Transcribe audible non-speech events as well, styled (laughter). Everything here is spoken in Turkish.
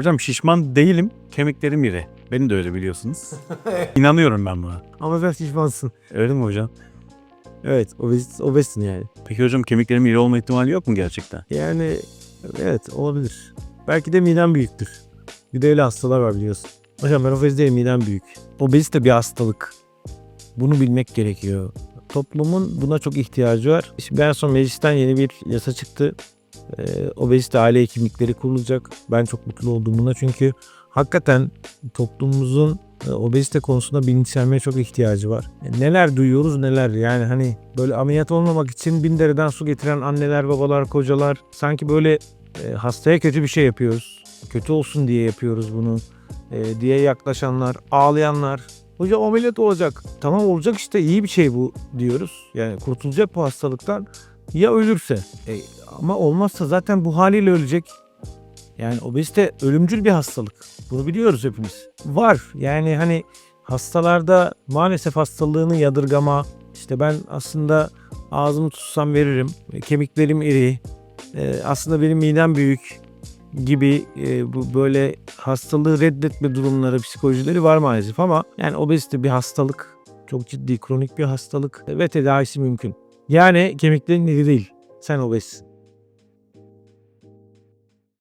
Hocam şişman değilim, kemiklerim iri. Beni de öyle biliyorsunuz. (laughs) İnanıyorum ben buna. Ama sen şişmansın. Öyle mi hocam? Evet obez, obezsin yani. Peki hocam kemiklerim iri olma ihtimali yok mu gerçekten? Yani evet olabilir. Belki de miden büyüktür. Bir de öyle hastalar var biliyorsun. Hocam ben obez değilim midem büyük. Obezite bir hastalık. Bunu bilmek gerekiyor. Toplumun buna çok ihtiyacı var. Şimdi en son meclisten yeni bir yasa çıktı. Ee, obezite aile hekimlikleri kurulacak. Ben çok mutlu oldum buna çünkü hakikaten toplumumuzun e, obezite konusunda bilinçlenmeye çok ihtiyacı var. E, neler duyuyoruz neler yani hani böyle ameliyat olmamak için bin dereden su getiren anneler, babalar, kocalar sanki böyle e, hastaya kötü bir şey yapıyoruz. Kötü olsun diye yapıyoruz bunu e, diye yaklaşanlar, ağlayanlar. Hocam ameliyat olacak. Tamam olacak işte iyi bir şey bu diyoruz. Yani kurtulacak bu hastalıktan. Ya ölürse? E, ama olmazsa zaten bu haliyle ölecek. Yani obezite ölümcül bir hastalık. Bunu biliyoruz hepimiz. Var. Yani hani hastalarda maalesef hastalığını yadırgama. İşte ben aslında ağzımı tutsam veririm. E, Kemiklerim iri. E, aslında benim midem büyük gibi e, bu böyle hastalığı reddetme durumları, psikolojileri var maalesef ama yani obezite bir hastalık. Çok ciddi kronik bir hastalık ve tedavisi mümkün. Yani kemiklerin iri değil. Sen obezsin.